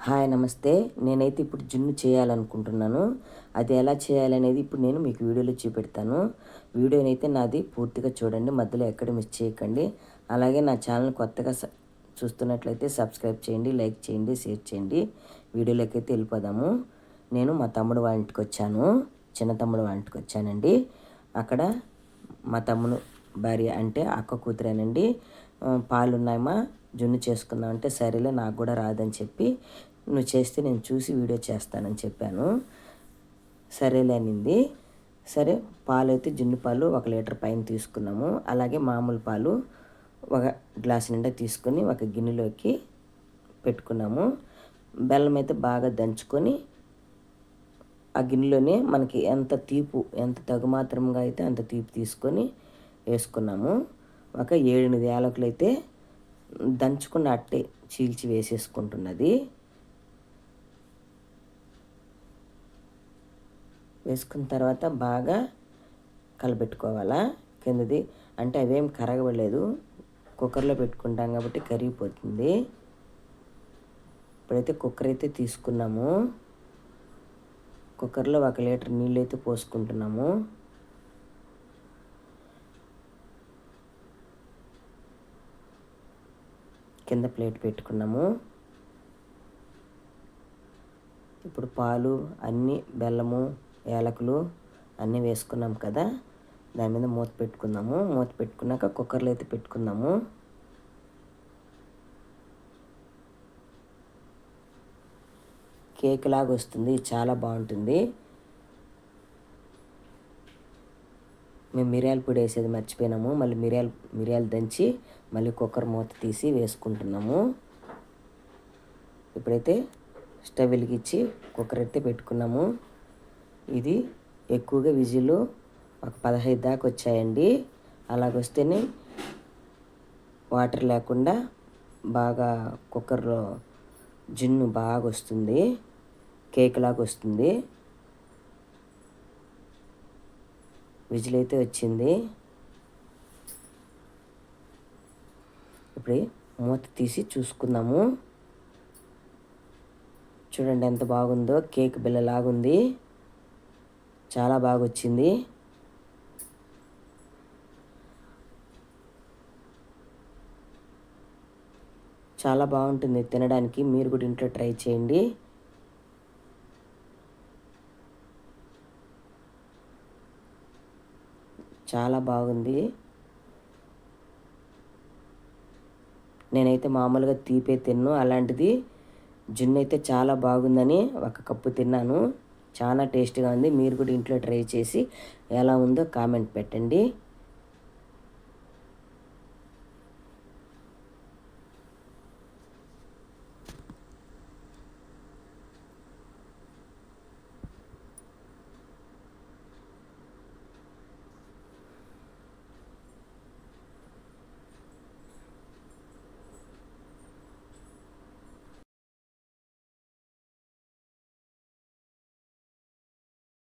Hi నమస్తే. నేనైతే ఇప్పుడు జిమ్ చేయాలనుకుంటున్నాను. అది ఎలా చేయాలనేది ఇప్పుడు నేను మీకు వీడియోలో చూపెడతాను. వీడియోని అయితే నాది పూర్తిగా చూడండి మధ్యలో ఎక్కడ మిస్ చేయకండి. అలాగే నా ఛానల్ కొత్తగా స- చూస్తున్నట్లయితే సబ్స్క్రైబ్ చేయండి లైక్ చేయండి షేర్ చేయండి. వీడియోలోకి అయితే వెళ్ళిపోదాము. నేను మా తమ్ముడు వాళ్ళ ఇంటికి వచ్చాను. చిన్న తమ్ముడు వాళ్ళ ఇంటికి వచ్చానండి. అక్కడ మా తమ్ముడు భార్య అంటే అక్క కూతురేనండి. పాలున్నాయమ్మా. పాలు ఉన్నాయమ్మా జున్ను చేసుకుందాం అంటే సరేలే నాకు కూడా రాదని చెప్పి నువ్వు చేస్తే నేను చూసి వీడియో చేస్తానని చెప్పాను. సరేలే అనింది. సరే పాలు అయితే జున్ను పాలు ఒక లీటర్ పైన తీసుకున్నాము. అలాగే మామూలు పాలు ఒక గ్లాస్ నిండా తీసుకొని ఒక గిన్నెలోకి పెట్టుకున్నాము. బెల్లం అయితే బాగా దంచుకొని ఆ గిన్నెలోనే మనకి ఎంత తీపు ఎంత తగు మాత్రంగా అయితే అంత తీపి తీసుకొని వేసుకున్నాము. ఒక ఏడెనిమిది యాలకులు అయితే దంచుకున్న అట్టే చీల్చి వేసేసుకుంటున్నది. వేసుకున్న తర్వాత బాగా కలబెట్టుకోవాలా కిందది. అంటే అవేం కరగబడలేదు. కుక్కర్లో పెట్టుకుంటాం కాబట్టి కరిగిపోతుంది. ఇప్పుడైతే కుక్కర్ అయితే తీసుకున్నాము. కుక్కర్లో ఒక లీటర్ నీళ్ళు అయితే పోసుకుంటున్నాము. కింద ప్లేట్ పెట్టుకున్నాము. ఇప్పుడు పాలు అన్నీ బెల్లము ఏలకులు అన్నీ వేసుకున్నాం కదా. దాని మీద మూత పెట్టుకుందాము. మూత పెట్టుకున్నాక కుక్కర్లో అయితే పెట్టుకుందాము. కేక్ లాగా వస్తుంది. చాలా బాగుంటుంది. మేము మిరియాల పొడి వేసేది మర్చిపోయినాము. మళ్ళీ మిరియాలు మిరియాలు దంచి మళ్ళీ కుక్కర్ మూత తీసి వేసుకుంటున్నాము. ఇప్పుడైతే స్టవ్ వెలిగించి కుక్కర్ అయితే పెట్టుకున్నాము. ఇది ఎక్కువగా విజిలు ఒక పదహైదు దాకా వచ్చాయండి. అలాగొస్తేనే వాటర్ లేకుండా బాగా కుక్కర్లో జున్ను బాగా వస్తుంది. కేక్ లాగా వస్తుంది. విజిల్ అయితే వచ్చింది. ఇప్పుడు మూత తీసి చూసుకుందాము. చూడండి ఎంత బాగుందో. కేక్ బిల్లలాగుంది చాలా బాగా వచ్చింది చాలా బాగుంటుంది తినడానికి. మీరు కూడా ఇంట్లో ట్రై చేయండి. చాలా బాగుంది. నేనైతే మామూలుగా తీపే తిన్ను అలాంటిది జున్ను అయితే చాలా బాగుందని ఒక కప్పు తిన్నాను. చాలా టేస్ట్గా ఉంది. మీరు కూడా ఇంట్లో ట్రై చేసి ఎలా ఉందో కామెంట్ పెట్టండి.